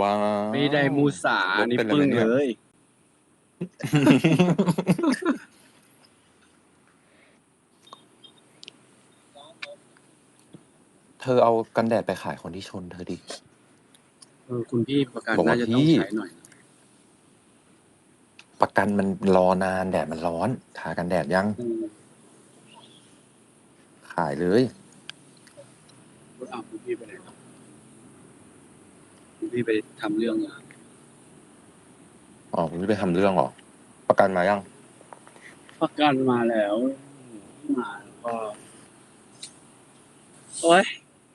ว้าวไม่ได้มูสาลดนี่เป็นอะไรปึ้งไหมเนี่ยเลย เธอเอากันแดดไปขายคนที่ชนเธอดิ เออคุณพี่ประกันบอกว่าน่าจะต้องพี่ ใช้หน่อย ประกันมันรอนานแดดมันร้อนทากันแดดยังอืมขายเลยรถเอาคุณพี่ไปไหนครับ คุณพี่ไปทำเรื่องอะอ๋อคุณไม่ไปทำเรื่องหรอ ประกันมายัง ประกันมาแล้วมาแล้วก็โอ๊ย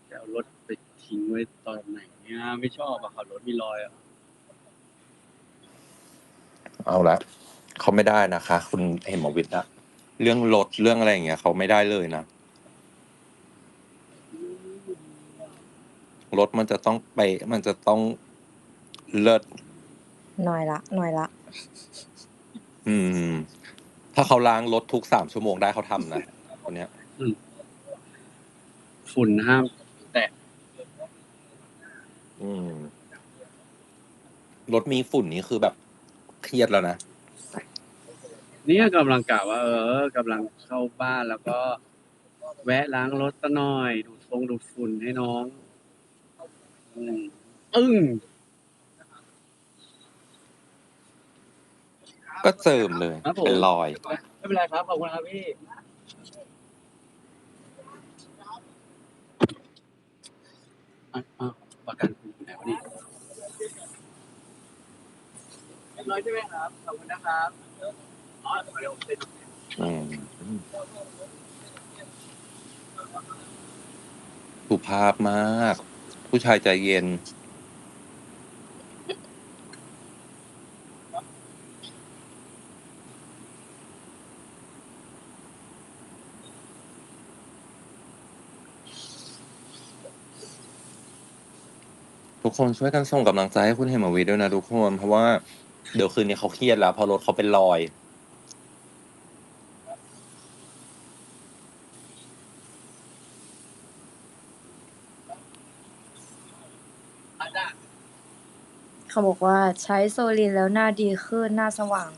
จะเอารถไปทิ้งไว้ตอนไหนเนี่ยไม่ชอบอะขับรถมีรอยอะเอาละเขาไม่ได้นะคะ คุณเห็มวิทย์อะเรื่องรถเรื่องอะไรอย่างเงี้ยเขาไม่ได้เลยนะ รถมันจะต้องไปะมันจะต้องเลิศหน่อยละหน่อยละ อืม ถ้าเขาล้างรถทุกสามชั่วโมงได้เขาทำนะคนเนี้ยฝุ่นห้ามแตะอืม รถมีฝุ่นนี่คือแบบเครียดแล้วนะเนี่ยกำลังกะว่า เออกำลังเข้าบ้านแล้วก็ แวะล้างรถซะหน่อย ดูดฟงดูดฝุ่นให้น้อง อืมอึ้งก็เจิมเลยครับผม เป็นรอย ไม่เป็นไรครับ ขอบคุณครับพี่ อะอะประกันคุณอยู่ไหนวะเนี่ยเรียบร้อยใช่ไหมครับ ขอบคุณนะครับอ๋อเดี๋ยวผมไปดูอืมสุภาพมาก ผู้ชายใจเย็น ทุกคนช่วยกันส่งกำลังใจให้คุณเฮมวิทย์ด้วยนะทุกคน เพราะว่า เดี๋ยวคืนนี้เขาเครียดแล้วเพราะรถเขาเป็นรอย เขาบอกว่าใช้โซลินแล้วหน้าดีขึ้น หน้าสว่าง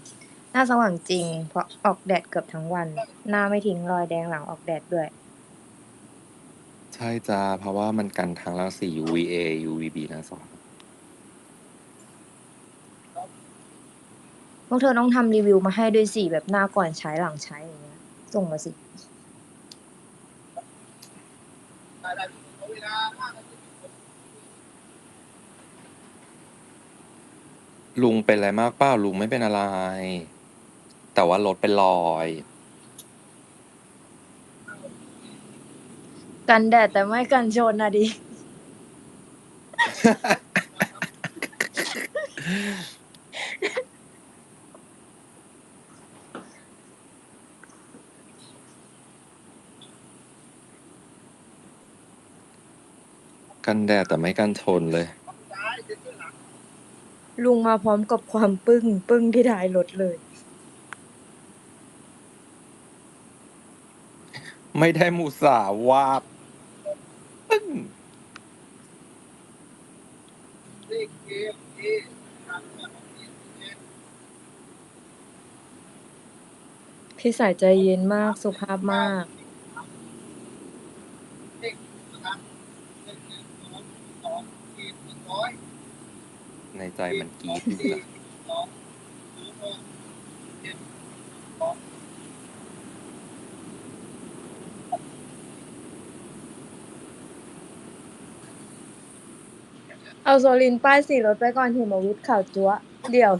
หน้าสว่างจริง เพราะออกแดดเกือบทั้งวัน หน้าไม่ทิ้งรอยแดงหลังออกแดดด้วย ใช่จ้าเพราะว่ามันกันทางรังสี UVA UVB นะสองพวกเธอต้องทำรีวิวมาให้ด้วยสิแบบหน้าก่อนใช้หลังใช้อย่างเงี้ย ส่งมาสิ ลุงเป็นอะไรมากเปล่าลุงไม่เป็นอะไร แต่ว่ารถเป็นรอย กันแดดแต่ไม่กันชนนะดิ กันแดดแต่ไม่กันชนเลย ลุงมาพร้อมกับความปึ้ง ปึ้งที่ท้ายรถเลย ไม่ได้มูสาวาบปึ้ง พี่สายใจเย็นมากสุภาพมาก ในใจมันกรีดอยู่นะเอาโซลินป้ายสีรถไปก่อนเห็นมาวิทย์ข่าวจั๊วะเดี๋ยว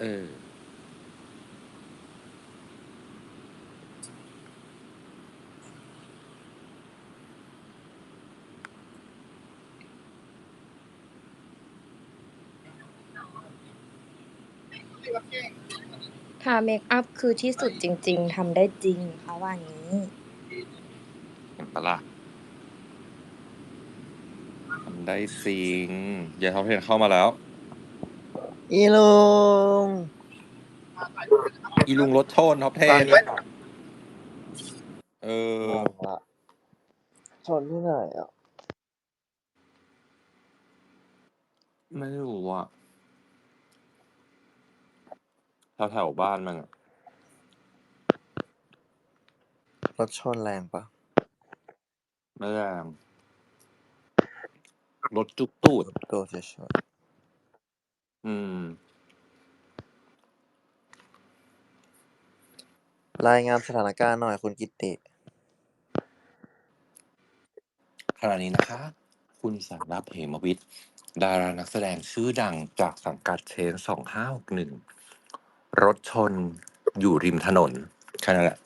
เออ ทาเมคอัพคือที่สุดจริง ๆ ทำได้จริง เขาว่าอย่างนี้ เห็นปะล่ะทำได้จริงอย่าท็อปเทนเข้ามาแล้ว อีลุงอีลุงรถชนท็อปเทนเออ ชนที่ไหนอะ ไม่รู้อะ แถวแถวๆบ้านมันอะรถชนแรงปะไม่แรงรถจุกตูดตัวเฉยอืม ๆรายงานสถานการณ์หน่อยคุณกิติ ขณะนี้นะคะ คุณสารพเหมวิทย์ ดารานักแสดงชื่อดังจากสังกัดเชนสองห้าหกหนึ่ง รถชนอยู่ริมถนนแค่นั้นแหละ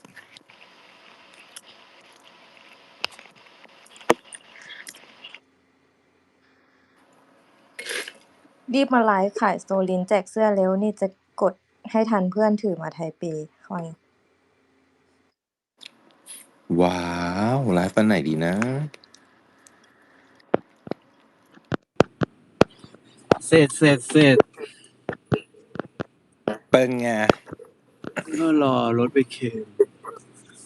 รีบมาไลฟ์ขายโซลินแจกเสื้อเร็วนี่จะกดให้ทันเพื่อนถือมาไทเปคอยว้าวไลฟ์วันไหนดีนะ เสร็จเสร็จเสร็จ เป็นไง ก็รอรถไปเคน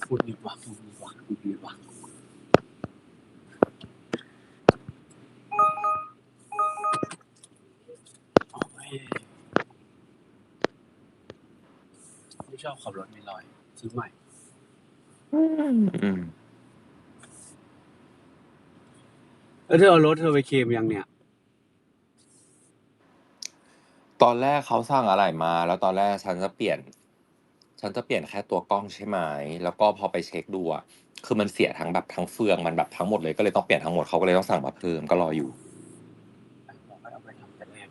พูดดีว่าพูดดีว่าพูดดีว่าโอ้ยไม่ชอบขับรถมีรอยซื้อใหม่ อืม แล้วเธอเอารถเธอไปเคลมยังเนี่ย ตอนแรกเขาสั่งอะไรมา แล้วตอนแรกฉันจะเปลี่ยน ฉันจะเปลี่ยนแค่ตัวกล้องใช่ไหมแล้วก็พอไปเช็คดูอะคือมันเสียทั้งแบบทั้งเฟืองมันแบบทั้งหมดเลยก็เลยต้องเปลี่ยนทั้งหมดเขาก็เลยต้องสั่งมาเพิ่มก็รออยู่บอกให้าไปทำแต่แรก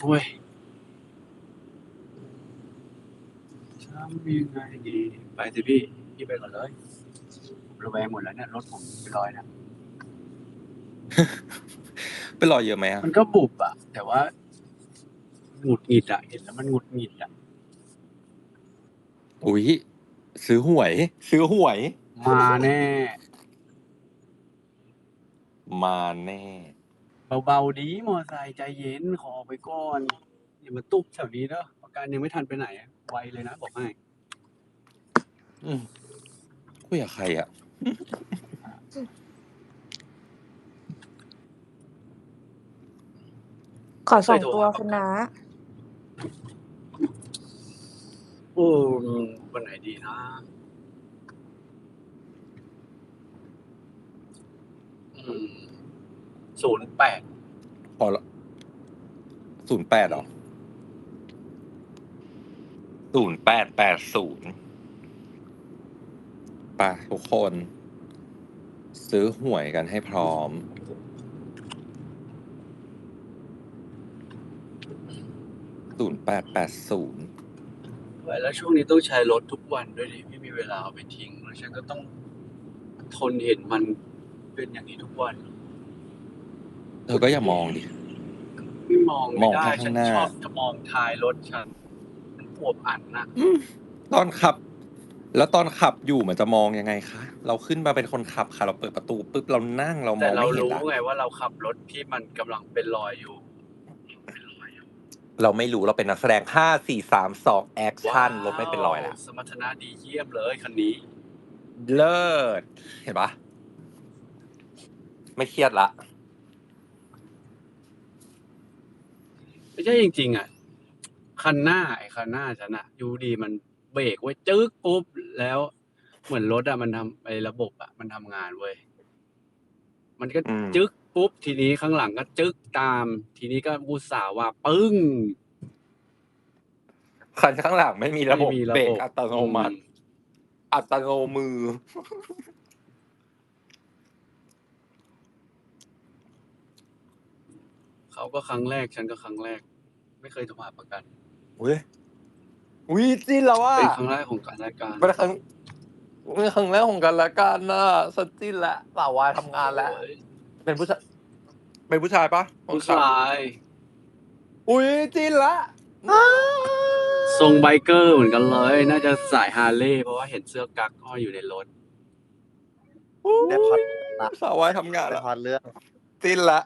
โอ้ยทำยังไงดี ไปสิพี่ พี่ไปก่อนเลยผมระแวงหมดแล้วเนี่ยรถผมเป็นรอยนะ เป็นรอยเยอะไหมอะมันก็บุบอะแต่ว่าหงุดหงิดอะเห็นแล้วมันหงุดหงิดอะอุ้ยซื้อหวย ซื้อหวย มาแน่ มาแน่ เบาๆดีมอไซค์ใจเย็นขอออกไปก่อนอย่ามาตุ๊บแถวนี้เด้อประกันยังไม่ทันไปไหนอะไวเลยนะบอกให้อืมคุยกับใครอะ ขอสองตัวคุณน้าโอ้วันไหนดีนะศูนย์แปดพอละศูนย์แปดหรอศูนย์แปดแปดศูนย์ไปทุกคน ซื้อหวยกันให้พร้อม ศูนย์ แปดแปดศูนย์แล้วช่วงนี้ต้องใช้รถทุกวันด้วยดิไม่มีเวลาเอาไปทิ้งแล้วฉันก็ต้องทนเห็นมันเป็นอย่างนี้ทุกวัน เธอก็อย่ามองดิ ไม่มองมไม่องได้แค่ฉัข้านงหน้า ชอบจะมองท้ายรถฉันมันปวบอันนะตอนขับ แล้วตอนขับอยู่มันจะมองยังไงคะ เราขึ้นมาเป็นคนขับค่ะ เราเปิดประตูปุ๊บเรานั่งเรามแต่องเราไม่เห็นรู้อะไงว่าเราขับรถที่มันกำลังเป็นรอยอยู่ เราไม่รู้เราเป็นนักแสดงห้าสี่สามสองแอคชั่นรถไม่เป็นรอยแล้ว สมรรถนะดีเยี่ยมเลยคันนี้ เลิศ เห็นปะไม่เครียดละ ไม่ใช่จริง ๆ อะ คันหน้าไอ้คันหน้าฉันอะอยู่ดีมันเบรกไว้จึ๊กปุ๊บแล้ว เหมือนรถอะมันทำไอ้ระบบอะมันทำงานเว้ยมันก็อืมจึ๊ก ปุ๊บทีนี้ข้างหลังก็จึ๊กตาม ทีนี้ก็อุตส่าห์ว่า ปึ้งคันข้างหลังไม่มีระบบไม่มีเบรกอัตโนมัติอือัตโนมือ เขาก็ครั้งแรกฉันก็ครั้งแรก ไม่เคยโทรหาประกัน อุ้ยอุ้ยจริงแล้วว่าเป็นครั้งแรกของการรายการเป็นครั้งเป็นครั้งแรกของกันและกันนะสดจินละสาววายทำงานแล้ว โอ้ย เป็นผู้ชายเป็นผู้ชายปะผู้ชายอุ้ยจินละทรงไบเกอร์เหมือนกันเลย น่าจะสายฮาร์เลย์เพราะว่าเห็นเสื้อกั๊กห้อยอยู่ในรถได้พอดละสาววายทำงานได้แล้วพอดเรื่องจินละ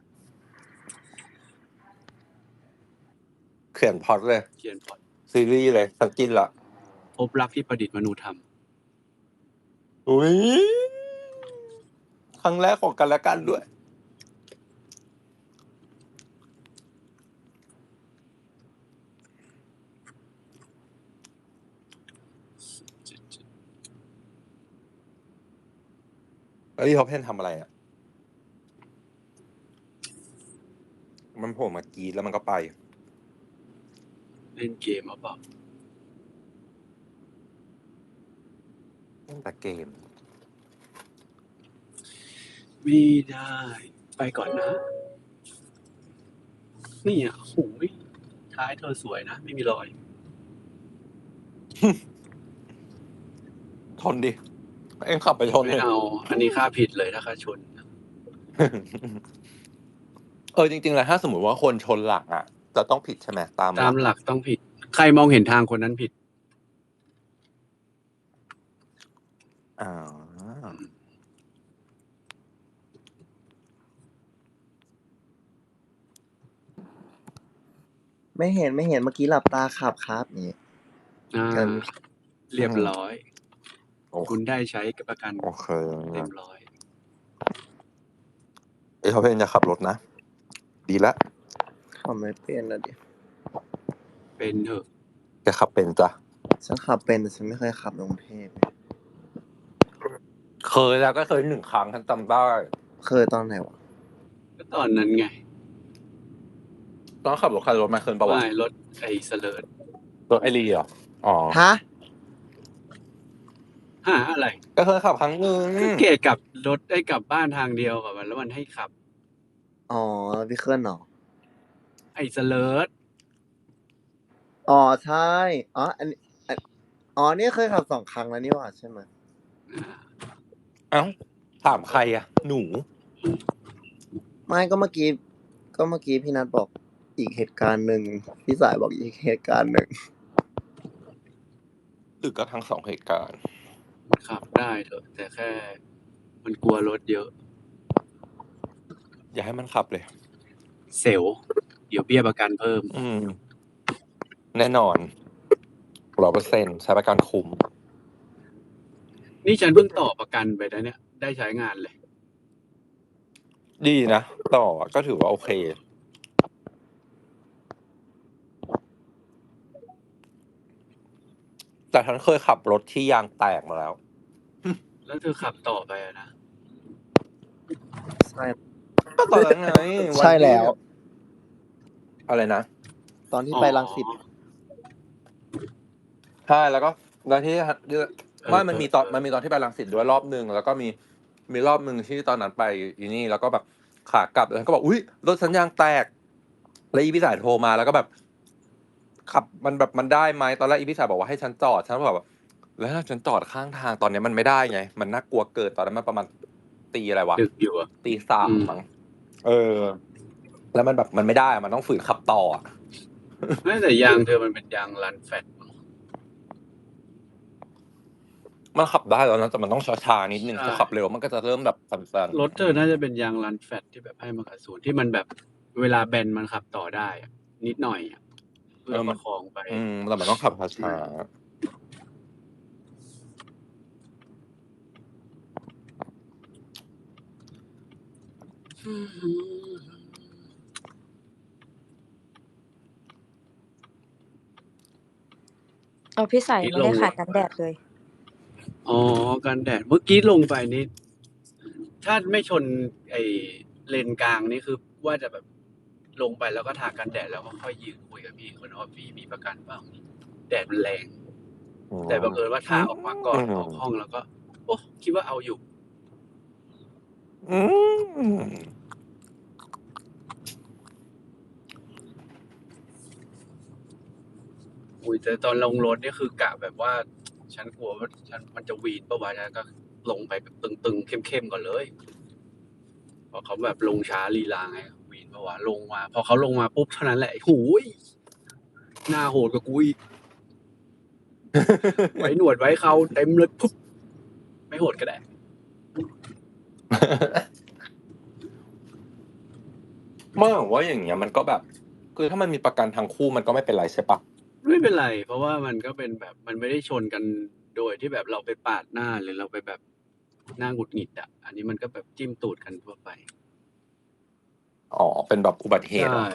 เขียนพล็อดเลย เขียนพอดซีรีส์เลยสักจินละพบรักที่ประดิษฐ์มนุธรรมอุ้ยครั้งแรกของกันและกันด้วย แล้วที่เขาเพ่นทำอะไรอะ มันโผล่มากรีดแล้วมันก็ไปเล่นเกมมาเปล่าตั้งแต่เกม ไม่ได้ ไปก่อนนะ นี่อะโอ้ยท้ายเธอสวยนะ ไม่มีรอยชนดิ เอ็งขับไปชนไม่เลย เอา อันนี้ค่าผิดเลยถ้าค่าชน เออจริงๆแล้วถ้าสมมติว่าคนชนหลังอะ จะต้องผิดใช่ไหมตามตามหลักต้องผิด ใครมองเห็นทางคนนั้นผิด อ่าไม่เห็นไม่เห็นเมื่อกี้หลับตาขับครับนี่อ่ากันเรียบร้อย โอเค คุณได้ใช้ประกันโอเคเต็มร้อย เอ้เขาเพนจะขับรถนะ ดีละขับไม่เป็นนะดิ เป็นเถอะแกขับเป็นจ้ะฉันขับเป็นแต่ฉันไม่เคยขับในกรุงเทพเคยแล้วก็เคยหนึ่งครั้งฉันจำได้เคยตอนไหนวะ ก็ตอนนั้นไงตอนขับรถคันรถมาเคยปะวะไม่รถไอ้เสลิดรถไอรีเหรออ๋อฮะ หาอะไร ก็เคยขับครั้งหนึ่งก็เกตกลับรถได้กลับบ้านทางเดียวกับมัน แล้วมันให้ขับ อ๋อพี่เคลื่อนเหรอ ไอ้เสลิดอ๋อใช่อ๋ออันนี้อันอ๋อนี่เคยขับสองครั้งแล้วนี่หว่าใช่ไหมเอ้าถามใครอะ หนู ไม่ก็เมื่อกี้ก็เมื่อกี้พี่นัทบอกอีกเหตุการณ์หนึ่งพี่สายบอกอีกเหตุการณ์หนึ่งหรือก็ทั้งสองเหตุการณ์ ขับได้เถอะ แต่แค่ มันกลัวรถเยอะ อย่าให้มันขับเลย เซลล์เดี๋ยวเบี้ยประกันเพิ่ม อืม แน่นอนร้อยเปอร์เซ็นใช้ประกันคุมนี่ฉันเพิ่งต่อประกันไปนะเนี่ย ได้ใช้งานเลย ดีนะ ต่อก็ถือว่าโอเค แต่ฉันเคยขับรถที่ยางแตกมาแล้ว แล้วเธอขับต่อไปอะนะ ใช่ ก็ตอนนั้นไงนใช่แล้วที่อะไรนะตอนที่ไปรังสิต ใช่แล้วก็แล้วที่ว่ามันมีตอนเออมันมีตอนที่ไปรังสิตด้วยรอบหนึ่งแล้วก็มีมีรอบหนึ่งที่ตอนนั้นไปอีนี่ แล้วก็แบบขากลับแล้วก็บอกอุ้ยรถสัญญางแตก แล้วอีพิสายโทรมาแล้วก็แบบ ขับมันแบบมันได้ไหมตอนแรกอีพิสายบอกว่าให้ฉันจอดฉันก็แบบแล้วถ้าฉันจอดข้างทางตอนเนี้ยมันไม่ได้ไง มันน่ากลัวเกินตอนนั้นมันประมาณตีอะไรวะดึกอยู่อะ ตีสามอืม มั้งเออ แล้วมันแบบมันไม่ได้อะมันต้องฝืนขับต่ออะไม่แต่ยางเธอมันเป็นยางรันแฟตมันขับได้แล้วนะแต่มันต้องช้าๆนิดนึงใช่ถ้าขับเร็วมันก็จะเริ่มแบบสั่นๆรถเธอน่าจะเป็นยางรันแฟตที่แบบให้มากับศูนย์ที่มันแบบเวลาแบนมันขับต่อได้อะนิดหน่อยอะ เพื่อประคองไป อืมแต่มันต้องขับช้าเอาพี่ใส่ที่ไม่ลได้งขายกันแดดเลย อ๋อกันแดดเมื่อกี้ลงไปนี่ถ้าไม่ชนไอเลนกลางนี่คือว่าจะแบบ ลงไปแล้วก็ทากันแดดแล้วก็ค่อยยืนคุยกับพี่คนว่าพี่มีประกันเปล่าแดดมันแรงๆแต่บังเอิญว่าทาออกมาก่อนอืมออกห้องแล้วก็ โอ้คิดว่าเอาอยู่อืมอุ้ยแต่ตอนลงรถนี่คือกะแบบว่า ฉันกลัวว่าฉันมันจะวีนปะวะฉันก็ลงไปแบบตึงๆ เข้มๆก่อนเลยเพราะเขาแบบลงช้าลีลาไง วีนปะวะลงมา พอเขาลงมาปุ๊บเท่านั้นแหละหูยหน้าโหดกว่ากูอีกไว้หนวดไว้เขาเต็มเลยปุ๊บไม่โหดก็ได้เมื่อว่าอย่างเงี้ยมันก็แบบ คือถ้ามันมีประกันทั้งคู่มันก็ไม่เป็นไรใช่ปะไม่เป็นไร เพราะว่ามันก็เป็นแบบมันไม่ได้ชนกันโดยที่แบบเราไปปาดหน้าหรือเราไปแบบหน้าหงุดหงิดอะ อันนี้มันก็แบบจิ้มตูดกันทั่วไป อ๋อ เป็นแบบอุบัติเหตุเหรอใช่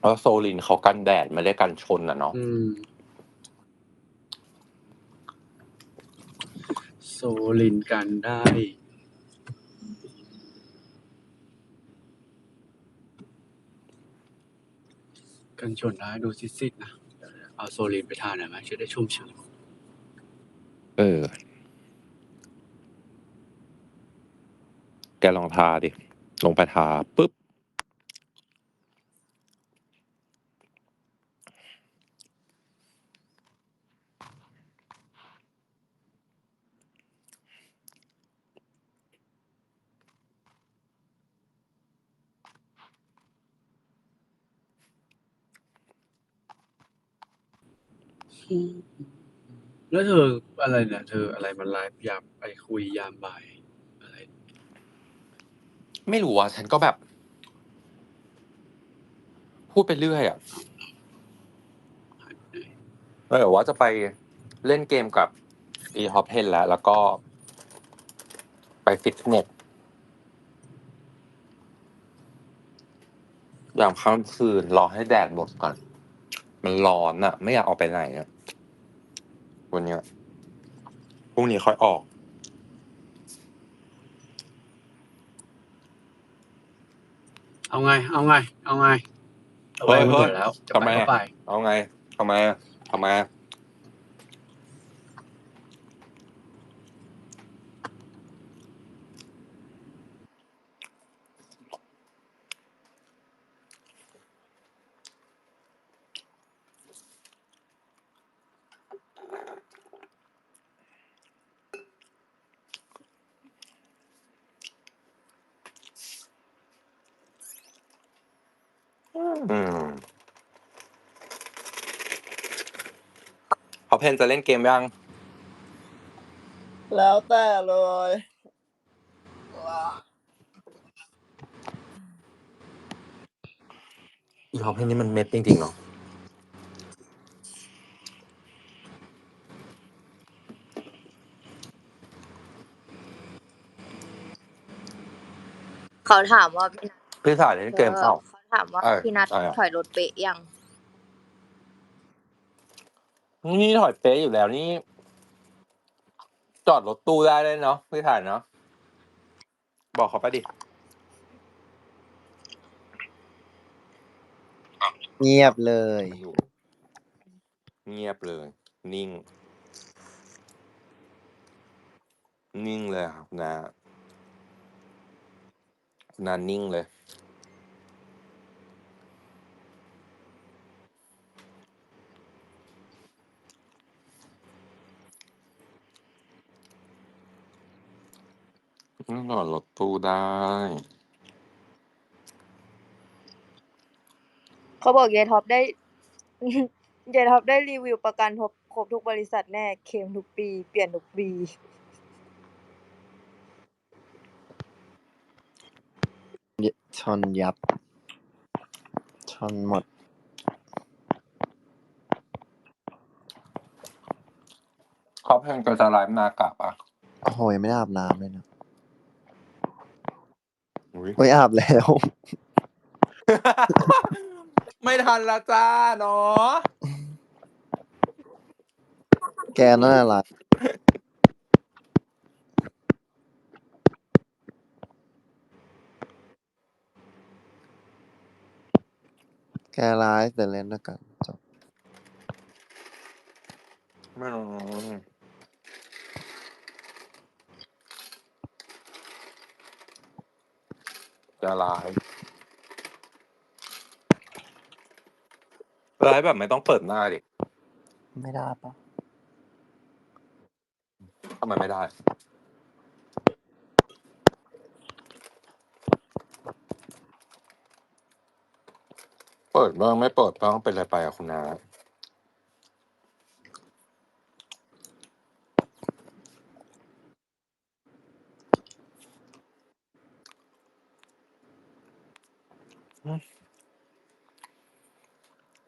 แล้วโซลินเขากันแดดไม่ได้กันชนอะเนาะอืมโซลินกันได้ กันชนได้ดูซิดๆนะ เอาโซลินไปทานหน่อยไหมจะได้ชุ่มชื้นเออ แกลองทาดิ ลงไปทาปุ๊บ แล้วเธออะไรเนี่ยเธออะไรมันไลฟ์ยามไปคุยยามบ่ายอะไร ไม่รู้อะฉันก็แบบ พูดไปเรื่อยอะเออว่าจะไปเล่นเกมกับอีฮอปเพนแล้ว แล้วก็ ไปฟิตเนสอย่างค่ำคืนรอให้แดดหมดก่อน มันร้อนอะ ไม่อยากออกไปไหนอะ วันเนี้ยพรุ่งนี้ค่อยออก เอาไง เอาไง เอาไงเอาไปเฮ้ยมาเฮ้ก่ยอนแล้วจะทำไปไมก็อะไป เอาไงทำไมอะทำไมอะ อืมเขาเพนจะเล่นเกมยัง แล้วแต่เลยอีเขาเพนนี่มันเม็ดจริงๆเนาะเขาถามว่าพี่นัทพี่สายเล่นเกมเปล่าเขา ถามว่าเออพี่นัทอะไรอะถอยรถเป๊ะยัง นี่ถอยเป๊ะอยู่แล้วนี่ จอดรถตู้ได้เลยเนาะพี่ถ่ายเนาะบอกเขาไปดิ เงียบเลย อยู่เงียบเลย นิ่ง นิ่งเลยครับนะนานนิ่งเลย ต้องจอดรถตู้ได้ เขาบอกเยท็อปได้เยท็อปได้รีวิวประกันครบครบทุกบริษัทแน่เคลมทุกปี เปลี่ยนทุกปี ชนยับ ชนหมด เขาเพลงก็จะไลฟ์นากะปะโอ้โหยังไม่ได้อาบน้ำเลยนะ อุ๊ยโอ้ยอาบแล้ว ไม่ทันละจ้าเนาะแกนั่นอะไรแกไลฟ์แต่เล่นด้วยกันจบไม่รู้ จะไลฟ์ไลฟ์แบบไม่ต้องเปิดหน้าดิไม่ได้ปะทำไมไม่ได้ เปิดบ้างไม่เปิดบ้างเป็นอะไรไปอะคุณนา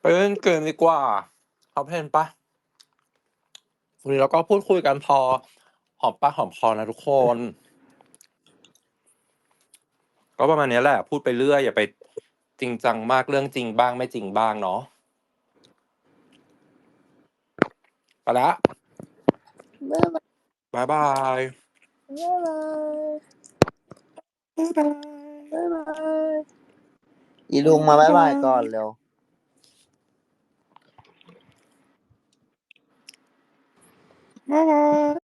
ไปเล่นเกมดีกว่าเขาเพลนปะวันนี้เราก็พูดคุยกันพอ หอมปากหอมคอนะทุกคน ก็ประมาณนี้แหละ พูดไปเรื่อยอย่าไปจริงจังมากเรื่องจริงบ้างไม่จริงบ้างเนาะไปละบ๊ายบายบายบายบ๊ายบายบ๊ายบายบ๊ายบาย อีลุงมาบายบายก่อนเร็ว บ๊ายบาย